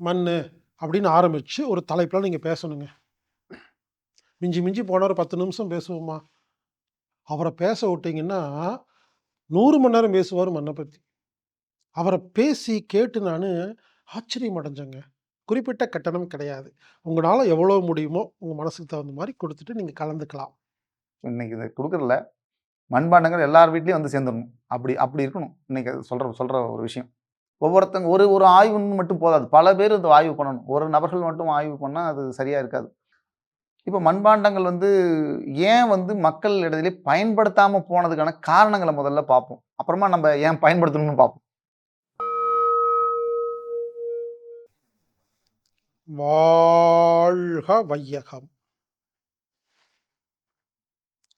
மண் அப்படின்னு ஆரம்பித்து ஒரு தலைப்பில் நீங்கள் பேசணுங்க. மிஞ்சி மிஞ்சி போன ஒரு பத்து நிமிஷம் பேசுவோமா? அவரை பேச விட்டிங்கன்னா நூறு மணி நேரம் பேசுவார் மண்ணை பற்றி அவரை பேசி கேட்டு நான் ஆச்சரியம் அடைஞ்சேங்க. குறிப்பிட்ட கட்டணம் கிடையாது. உங்களால் எவ்வளோ முடியுமோ உங்கள் மனசுக்கு தகுந்த மாதிரி கொடுத்துட்டு நீங்கள் கலந்துக்கலாம். இன்னைக்கு இது கொடுக்குறல மண்பாண்டங்கள் எல்லார் வீட்லேயும் வந்து சேர்ந்துடணும் அப்படி அப்படி இருக்கணும். இன்னைக்கு சொல்கிற சொல்கிற ஒரு விஷயம். ஒவ்வொருத்தங்க ஒரு ஒரு ஆய்வுன்னு மட்டும் போதாது. பல பேர் இந்த ஆய்வு பண்ணணும். ஒரு நபர்கள் மட்டும் ஆய்வு பண்ணால் அது சரியாக இருக்காது. இப்போ மண்பாண்டங்கள் வந்து ஏன் வந்து மக்கள் இடத்துலேயே பயன்படுத்தாமல் போனதுக்கான காரணங்களை முதல்ல பார்ப்போம். அப்புறமா நம்ம ஏன் பயன்படுத்தணும்னு பார்ப்போம். வாழ்க வையகம்.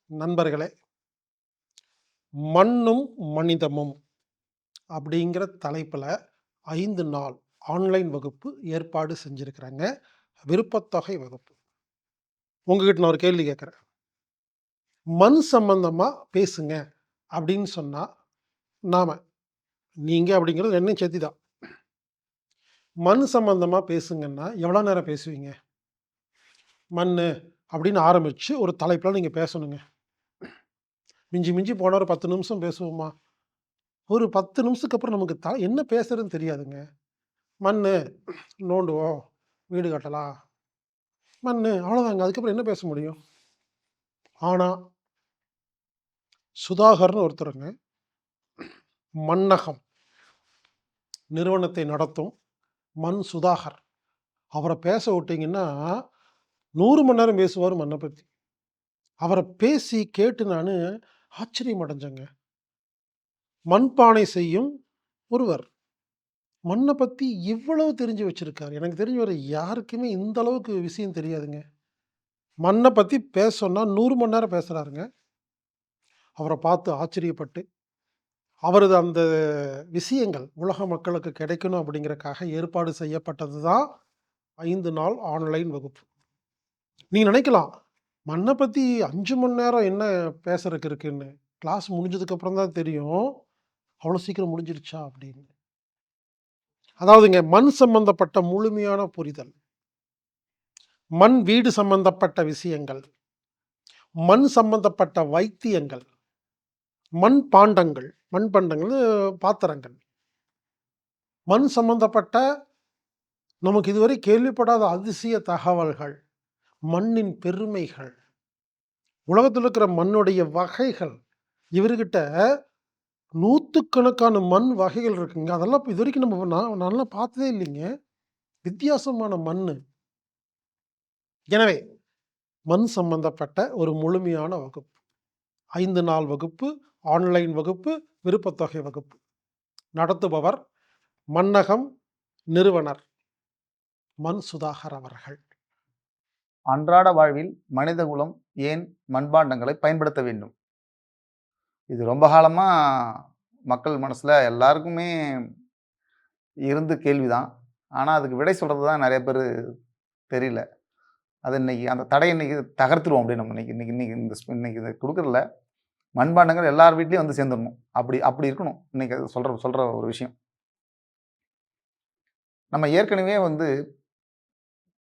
நண்பர்களே மண்ணும் மனிதமும். அப்படிங்கிற தலைப்பில் ஐந்து நாள் ஆன்லைன் வகுப்பு ஏற்பாடு செஞ்சுருக்கிறாங்க. விருப்பத்தொகை வகுப்பு. உங்ககிட்ட நான் ஒரு கேள்வி கேட்குறேன். மண் சம்பந்தமாக பேசுங்க அப்படின்னு சொன்னால் நாம் நீங்கள் அப்படிங்கிறது என்னையும் சேர்த்தி தான் மண் சம்பந்தமாக பேசுங்கன்னா எவ்வளோ நேரம் பேசுவீங்க? மண் அப்படின்னு ஆரம்பித்து ஒரு தலைப்பில் நீங்கள் பேசணுங்க. மிஞ்சி மிஞ்சி போனால் ஒரு பத்து நிமிஷம் பேசுவோமா? ஒரு பத்து நிமிஷத்துக்கு அப்புறம் நமக்கு த என்ன பேசுறதுன்னு தெரியாதுங்க. மண் நோண்டுவோம் வீடு கட்டலாம். மண் அவ்வளோதாங்க அதுக்கப்புறம் என்ன பேச முடியும்? ஆனால் சுதாகர்னு ஒருத்தருங்க மன்னகம் நிறுவனத்தை நடத்தும் மண் சுதாகர். அவரை பேச விட்டீங்கன்னா நூறு மணி நேரம் பேசுவார் மண்ணை பற்றி அவரை பேசி கேட்டு நான் ஆச்சரியம் அடைஞ்சேங்க. மண்பானை செய்யும் ஒருவர். மண்ணை பற்றி இவ்வளவு தெரிஞ்சு வச்சிருக்காரு. எனக்கு தெரிஞ்ச ஒரு யாருக்குமே இந்த அளவுக்கு விஷயம் தெரியாதுங்க. மண்ணை பற்றி பேச நூறு மணி நேரம் பேசுகிறாருங்க அவரை பார்த்து ஆச்சரியப்பட்டு அவரது அந்த விஷயங்கள் உலக மக்களுக்கு கிடைக்கணும் அப்படிங்கிறக்காக ஏற்பாடு செய்யப்பட்டது தான் ஐந்து நாள் ஆன்லைன் வகுப்பு. நீங்கள் நினைக்கலாம் மண்ணை பற்றி அஞ்சு மணி நேரம் என்ன பேசுறதுக்கு இருக்குன்னு. கிளாஸ் முடிஞ்சதுக்கப்புறம் தான் தெரியும். அவ்வளோ சீக்கிரம் முடிஞ்சிருச்சா அப்படின்னு. அதாவதுங்க மண் சம்பந்தப்பட்ட முழுமையான புரிதல். மண் வீடு சம்பந்தப்பட்ட விஷயங்கள். மண் சம்பந்தப்பட்ட வைத்தியங்கள். மண் பாண்டங்கள். மண் பாண்டங்கள் பாத்திரங்கள். மண் சம்பந்தப்பட்ட நமக்கு இதுவரை கேள்விப்படாத அதிசய தகவல்கள். மண்ணின் பெருமைகள். உலகத்தில் இருக்கிற மண்ணுடைய வகைகள். இவர்கிட்ட நூற்றுக்கணக்கான மண் வகைகள் இருக்குங்க. அதெல்லாம் இது வரைக்கும் நம்ம நான் நல்லா பார்த்ததே இல்லைங்க. வித்தியாசமான மண் எனவே மண் சம்பந்தப்பட்ட ஒரு முழுமையான வகுப்பு. ஐந்து நாள் வகுப்பு ஆன்லைன் வகுப்பு விருப்பத்தொகை வகுப்பு. நடத்துபவர் மன்னகம் நிறுவனர் மண் சுதாகர் அவர்கள். அன்றாட வாழ்வில் மனிதகுலம் ஏன் மண்பாண்டங்களை பயன்படுத்த வேண்டும்? இது ரொம்ப காலமாக மக்கள் மனசில் எல்லாருக்குமே இருந்து கேள்விதான். ஆனால் அதுக்கு விடை சொல்கிறது தான் நிறைய பேர் தெரியல. அது இன்னைக்கு அந்த தடை இன்னைக்கு தகர்த்துருவோம் அப்படி நம்ம இன்னைக்கு இன்னைக்கு இன்னைக்கு இந்த இன்னைக்கு இதை கொடுக்குறதுல மண்பாண்டங்கள் எல்லார் வீட்லேயும் வந்து சேர்ந்துடணும் அப்படி அப்படி இருக்கணும். இன்னைக்கு அது சொல்கிற சொல்கிற ஒரு விஷயம். நம்ம ஏற்கனவே வந்து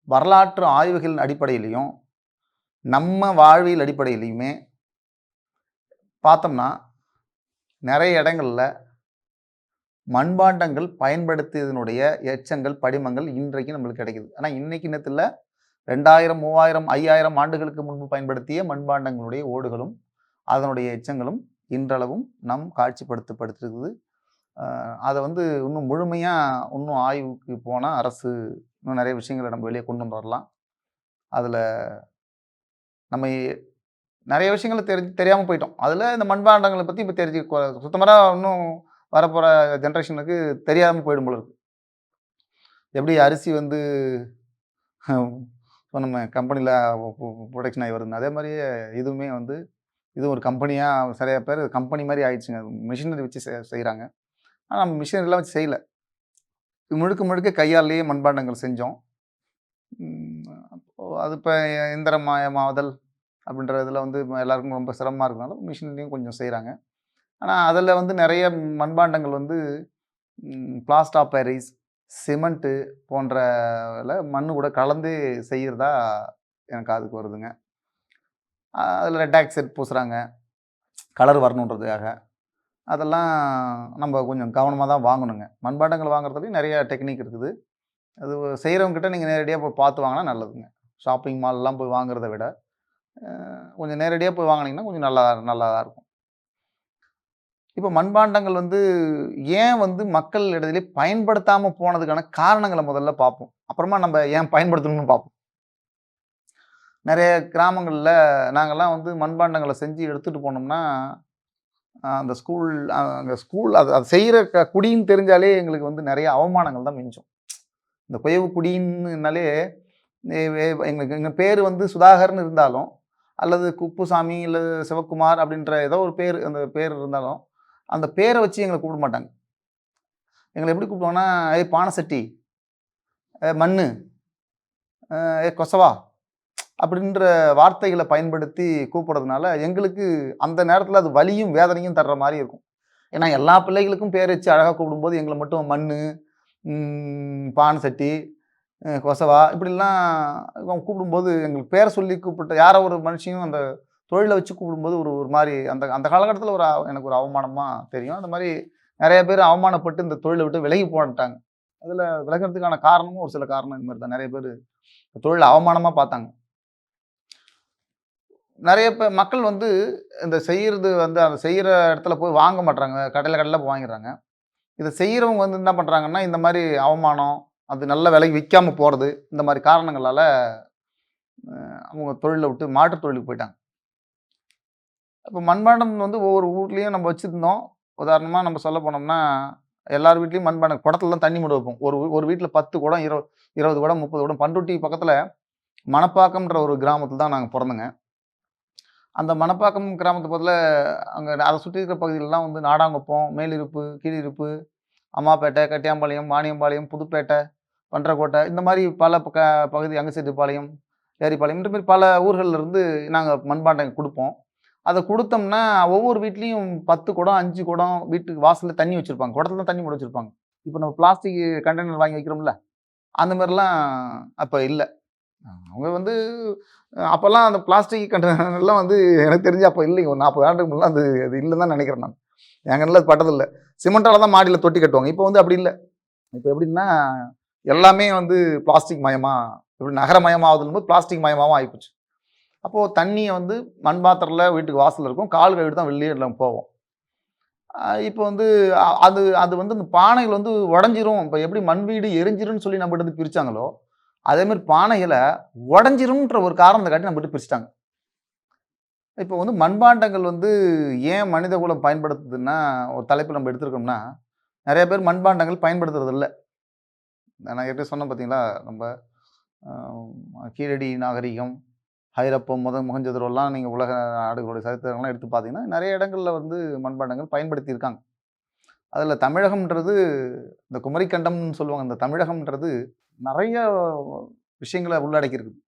வரலாற்று ஆய்வுகளின் அடிப்படையிலையும் நம்ம வாழ்வியல் அடிப்படையிலையுமே பார்த்தோம்னா நிறைய இடங்களில் மண்பாண்டங்கள் பயன்படுத்தியதனுடைய எச்சங்கள் படிமங்கள் இன்றைக்கு நம்மளுக்கு கிடைக்குது. ஆனால் இன்னைக்கு நேரத்தில் ரெண்டாயிரம் மூவாயிரம் ஐயாயிரம் ஆண்டுகளுக்கு முன்பு பயன்படுத்திய மண்பாண்டங்களுடைய ஓடுகளும் அதனுடைய எச்சங்களும் இன்றளவும் நம் காட்சிப்படுத்தப்படுத்திருக்குது. அதை வந்து இன்னும் முழுமையாக இன்னும் ஆய்வுக்கு போனால் அரசு இன்னும் நிறைய விஷயங்களை நம்ம வெளியே கொண்டு வரலாம். அதில் நம்ம நிறைய விஷயங்கள் தெரிஞ்சு தெரியாமல் போயிட்டோம். அதில் இந்த மண்பாண்டங்களை பற்றி இப்போ தெரிஞ்சு சுத்தமாக இன்னும் வரப்போகிற ஜென்ரேஷனுக்கு தெரியாமல் போயிடும் போல இருக்கு. எப்படி அரிசி வந்து இப்போ நம்ம கம்பெனியில் ப்ரொடக்ஷன் ஆகி வருதுன்னு அதே மாதிரியே இதுவுமே வந்து இது ஒரு கம்பெனியாக சரியாக பேர் கம்பெனி மாதிரி ஆயிடுச்சுங்க. மிஷினரி வச்சு செய்கிறாங்க ஆனால் நம்ம மிஷினரிலாம் வச்சு செய்யலை. முழுக்க முழுக்க கையாலேயே மண்பாண்டங்கள் செஞ்சோம். அது இப்போ இந்திரமயமாவதல் அப்படின்ற இதில் வந்து எல்லாருக்கும் ரொம்ப சிரமமாக இருக்கனால மிஷின்லேயும் கொஞ்சம் செய்கிறாங்க ஆனால் அதில் வந்து நிறைய மண்பாண்டங்கள் வந்து பிளாஸ்டா ஆஃப் சிமெண்ட்டு போன்றல மண்ணு கூட கலந்து செய்கிறதா எனக்கு அதுக்கு வருதுங்க. அதில் ரெட் ஆக்சைட் பூசுகிறாங்க கலர் வரணுன்றதுக்காக. அதெல்லாம் நம்ம கொஞ்சம் கவனமாக தான் வாங்கணுங்க. மண்பாண்டங்கள் வாங்குறதுலேயும் நிறைய டெக்னிக் இருக்குது. அது செய்கிறவங்ககிட்ட நீங்கள் நேரடியாக போய் பார்த்து வாங்கினா நல்லதுங்க. ஷாப்பிங் மால்லாம் போய் வாங்குறத விட. கொஞ்சம் நேரடியாக போய் வாங்கினீங்கன்னா கொஞ்சம் நல்லா நல்லா தான் இருக்கும். இப்போ மண்பாண்டங்கள் வந்து ஏன் வந்து மக்கள் இடத்துல பயன்படுத்தாமல் போனதுக்கான காரணங்களை முதல்ல பார்ப்போம். அப்புறமா நம்ம ஏன் பயன்படுத்தணும்னு பார்ப்போம். நிறைய கிராமங்களில் நாங்கள்லாம் வந்து மண்பாண்டங்களை செஞ்சு எடுத்துகிட்டு போனோம்னா அந்த ஸ்கூல் அங்கே ஸ்கூல் அது அது செய்கிற க குடின்னு தெரிஞ்சாலே எங்களுக்கு வந்து நிறைய அவமானங்கள் தான் மிஞ்சும். இந்த குயவு குடின்னாலே எங்களுக்கு எங்கள் பேர் வந்து சுதாகர்னு இருந்தாலும் அல்லது குப்புசாமி இல்லை சிவக்குமார் அப்படின்ற ஏதோ ஒரு பேர் அந்த பேர் இருந்தாலும் அந்த பேரை வச்சு எங்களை கூப்பிட மாட்டாங்க. எங்களை எப்படி கூப்பிடுவாங்கன்னா ஏ பானசட்டி மண் ஏ கொசவா அப்படின்ற வார்த்தைகளை பயன்படுத்தி கூப்பிடுறதுனால எங்களுக்கு அந்த நேரத்தில் அது வலியும் வேதனையும் தர்ற மாதிரி இருக்கும். ஏன்னா எல்லா பிள்ளைகளுக்கும் பேர் வச்சு அழகாக கூப்பிடும்போது எங்களை மட்டும் மண் பான் சட்டி கொசவா இப்படிலாம் இவங்க கூப்பிடும்போது எங்களுக்கு பேரை சொல்லி கூப்பிட்ட யாரோ ஒரு மனுஷனையும் அந்த தொழிலை வச்சு கூப்பிடும்போது ஒரு ஒரு மாதிரி அந்த அந்த காலகட்டத்தில் ஒரு எனக்கு ஒரு அவமானமாக தெரியும். அந்த மாதிரி நிறைய பேர் அவமானப்பட்டு இந்த தொழிலை விட்டு விலகி போட்டாங்க அதில் விலகிறதுக்கான காரணமும் ஒரு சில காரணம் இது மாதிரி தான். நிறைய பேர் தொழிலை அவமானமாக பார்த்தாங்க. நிறைய பேர் மக்கள் வந்து இந்த செய்கிறது வந்து அந்த செய்கிற இடத்துல போய் வாங்க மாட்றாங்க. கடையில் கடையில் போய் வாங்கிடுறாங்க. இதை செய்கிறவங்க வந்து என்ன பண்ணுறாங்கன்னா இந்த மாதிரி அவமானம் அது நல்ல விலைக்கு விற்காமல் போகிறது இந்த மாதிரி காரணங்களால் அவங்க தொழிலை விட்டு மாற்றுத் தொழிலுக்கு போயிட்டாங்க. இப்போ மண்பாண்டம் வந்து ஒவ்வொரு ஊர்லேயும் நம்ம வச்சுருந்தோம். உதாரணமாக நம்ம சொல்ல போனோம்னா எல்லார் வீட்லேயும் மண்பாண்டம் குடத்துல தான் தண்ணி மூட வைப்போம் ஒரு ஒரு வீட்டில் பத்து குடம் இருபது இருபது குடம் முப்பது குடம் பண்ருட்டி பக்கத்தில் மணப்பாக்கம்ன்ற ஒரு கிராமத்தில் தான் நாங்கள் பிறந்தோங்க. அந்த மணப்பாக்கம் கிராமத்து பக்கத்தில் அங்கே அதை சுற்றி இருக்கிற பகுதிகளெலாம் வந்து நாடாங்குப்பம் மேலிருப்பு கீழிருப்பு அம்மாப்பேட்டை கட்டியாம்பாளையம் வாணியம்பாளையம் புதுப்பேட்டை பன்றக்கோட்டை இந்த மாதிரி பல க பகுதி அங்கசெட்டிப்பாளையம் ஏரிப்பாளையம் இந்த மாதிரி பல ஊர்களில் இருந்து நாங்கள் மண்பாண்டம் கொடுப்போம். அதை கொடுத்தோம்னா ஒவ்வொரு வீட்லேயும் பத்து குடம் அஞ்சு குடம் வீட்டுக்கு வாசலில் தண்ணி வச்சுருப்பாங்க. குடத்துல தான் தண்ணி மூட வச்சுருப்பாங்க. இப்போ நம்ம பிளாஸ்டிக் கண்டெய்னர் வாங்கி வைக்கிறோம்ல அந்த மாதிரிலாம் அப்போ இல்லை. அவங்க வந்து அப்போல்லாம் அந்த பிளாஸ்டிக் கண்டெய்னர்லாம் வந்து எனக்கு தெரிஞ்சு அப்போ இல்லைங்க ஒரு நாற்பது ஆண்டுக்கு முன்னாடி அது அது இல்லைன்னு தான் நினைக்கிறேன் நான். எங்கள் நல்ல பட்டதில்லை. சிமெண்டால தான் மாடியில் தொட்டி கட்டுவாங்க. இப்போ வந்து அப்படி இல்லை. இப்போ எப்படின்னா எல்லாமே வந்து பிளாஸ்டிக் மயமாக இப்படி நகரமயமாகுதுன்னு போது பிளாஸ்டிக் மயமாகவும் ஆகிப்போச்சு அப்போது தண்ணியை வந்து மண் பாத்திரத்தில் வீட்டுக்கு வாசலில் இருக்கும். கால் கழுவி தான் வெளியே எல்லாம் போவோம் இப்போ வந்து அது அது வந்து இந்த பானைகள் வந்து உடஞ்சிரும். இப்போ எப்படி மண் வீடு எரிஞ்சிரும்னு சொல்லி நம்மகிட்ட வந்து பிரிச்சாங்களோ அதேமாரி பானைகளை உடஞ்சிரும்ன்ற ஒரு காரணத்தை காட்டி நம்மகிட்ட பிரிச்சிட்டாங்க. இப்போ வந்து மண்பாண்டங்கள் வந்து ஏன் மனித குலம் பயன்படுத்துதுன்னா ஒரு தலைப்பு நம்ம எடுத்திருக்கோம்னா நிறைய பேர் மண்பாண்டங்கள் பயன்படுத்துறது இல்லை நான் ஏற்கனவே சொன்னேன் பார்த்தீங்களா? நம்ம கீழடி நாகரிகம் ஹைரப்பம் முத முகஞ்சதுரெல்லாம் நீங்கள் உலக நாடுகளுடைய சரித்திரங்கள்லாம் எடுத்து பார்த்தீங்கன்னா நிறைய இடங்களில் வந்து மண்பாண்டங்கள் பயன்படுத்தியிருக்காங்க. அதில் தமிழகம்ன்றது இந்த குமரிக்கண்டம்னு சொல்லுவாங்க இந்த தமிழகம்ன்றது நிறைய விஷயங்களை உள்ளடக்கி இருக்குது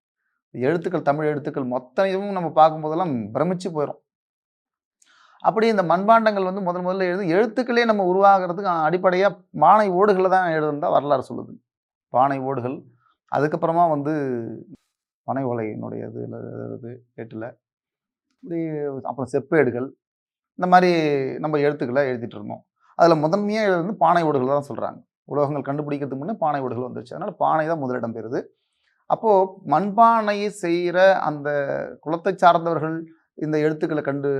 எழுத்துக்கள் தமிழ் எழுத்துக்கள் மொத்தமும் நம்ம பார்க்கும்போதெல்லாம் பிரமிச்சு போயிடும் அப்படி இந்த மண்பாண்டங்கள் வந்து முதல் முதல்ல எழுது எழுத்துக்களே நம்ம உருவாகிறதுக்கு அடிப்படையாக பானை ஓடுகளை தான் எழுதுனதா வரலாறு சொல்லுது. பானை ஓடுகள். அதுக்கப்புறமா வந்து பனை ஓலையினுடைய இதில் இது ஏட்டில் இப்படி அப்புறம் செப்பேடுகள். இந்த மாதிரி நம்ம எழுத்துக்களை எழுதிட்டு இருந்தோம். அதில் முதன்மையாக எழுதுறது பானை ஓடுகள் தான் சொல்கிறாங்க உலோகங்கள் கண்டுபிடிக்கிறதுக்கு முன்னே பானை ஓடுகள் வந்துருச்சு. அதனால் பானை தான் முதலிடம் பெறுது. அப்போது மண்பானையை செய்கிற அந்த குலத்தை சார்ந்தவர்கள் இந்த எழுத்துக்களை கண்டு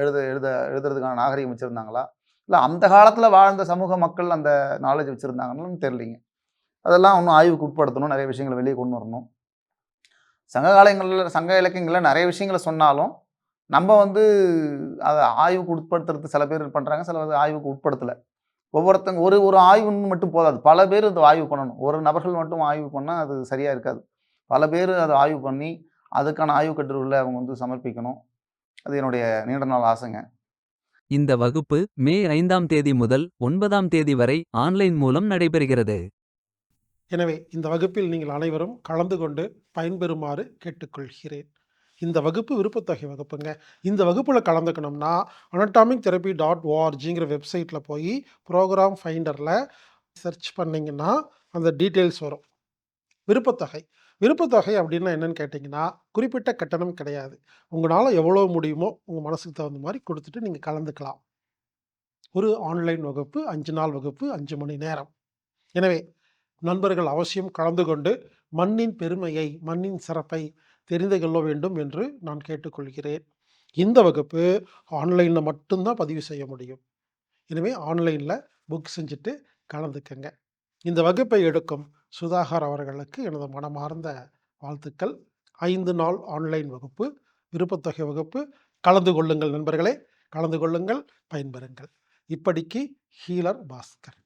எழுத எழுத எழுதுறதுக்கான நாகரிகம் வச்சுருந்தாங்களா? இல்லை அந்த காலத்தில் வாழ்ந்த சமூக மக்கள் அந்த நாலேஜ் வச்சுருந்தாங்கன்னு தெரிலிங்க அதெல்லாம் இன்னும் ஆய்வுக்கு உட்படுத்தணும் நிறைய விஷயங்களை வெளியே கொண்டு வரணும். சங்க காலங்களில் சங்க இலக்கியங்களில் நிறைய விஷயங்களை சொன்னாலும் நம்ம வந்து அதை ஆய்வுக்கு உட்படுத்துறது சில பேர் பண்ணுறாங்க சில பேர் ஆய்வுக்கு உட்படுத்தலை. ஒவ்வொருத்தங்க ஒரு ஒரு ஆய்வுன்னு மட்டும் போதாது. பல பேர் அதை ஆய்வு பண்ணணும். ஒரு நபர்கள் மட்டும் ஆய்வு பண்ணால் அது சரியாக இருக்காது. பல பேர் அதை ஆய்வு பண்ணி அதுக்கான ஆய்வு கட்டுரைகளை அவங்க வந்து சமர்ப்பிக்கணும். அது என்னுடைய நீண்ட நாள் ஆசைங்க. இந்த வகுப்பு மே ஐந்தாம் தேதி முதல் ஒன்பதாம் தேதி வரை ஆன்லைன் மூலம் நடைபெறுகிறது. எனவே இந்த வகுப்பில் நீங்கள் அனைவரும் கலந்து கொண்டு பயன்பெறுமாறு கேட்டுக்கொள்கிறேன். இந்த வகுப்பு விருப்பத்தொகை வகுப்புங்க. இந்த வகுப்பில் கலந்துக்கணும்னா anatomic therapy டாட் ஓஆர்ஜிங்கிற வெப்சைட்டில் போய் ப்ரோக்ராம் ஃபைண்டரில் சர்ச் பண்ணீங்கன்னா அந்த டீட்டெயில்ஸ் வரும். விருப்பத்தொகை. விருப்பத்தொகை அப்படின்னா என்னன்னு கேட்டிங்கன்னா குறிப்பிட்ட கட்டணம் கிடையாது. உங்களால் எவ்வளோ முடியுமோ உங்கள் மனசுக்கு தகுந்த மாதிரி கொடுத்துட்டு நீங்கள் கலந்துக்கலாம். ஒரு ஆன்லைன் வகுப்பு அஞ்சு நாள் வகுப்பு அஞ்சு மணி நேரம். எனவே நண்பர்கள் அவசியம் கலந்து கொண்டு மண்ணின் பெருமையை மண்ணின் சிறப்பை தெரிந்து கொள்ள வேண்டும் என்று நான் கேட்டுக்கொள்கிறேன். இந்த வகுப்பு ஆன்லைனில் மட்டும்தான் பதிவு செய்ய முடியும். எனவே ஆன்லைனில் புக் செஞ்சுட்டு கலந்துக்கங்க. இந்த வகுப்பை எடுக்கும் சுதாகர் அவர்களுக்கு எனது மனமார்ந்த வாழ்த்துக்கள். ஐந்து நாள் ஆன்லைன் வகுப்பு விருப்பத்தொகை வகுப்பு. கலந்து கொள்ளுங்கள் நண்பர்களே கலந்து கொள்ளுங்கள் பயன்பெறுங்கள். இப்படிக்கு ஹீலர் பாஸ்கர்.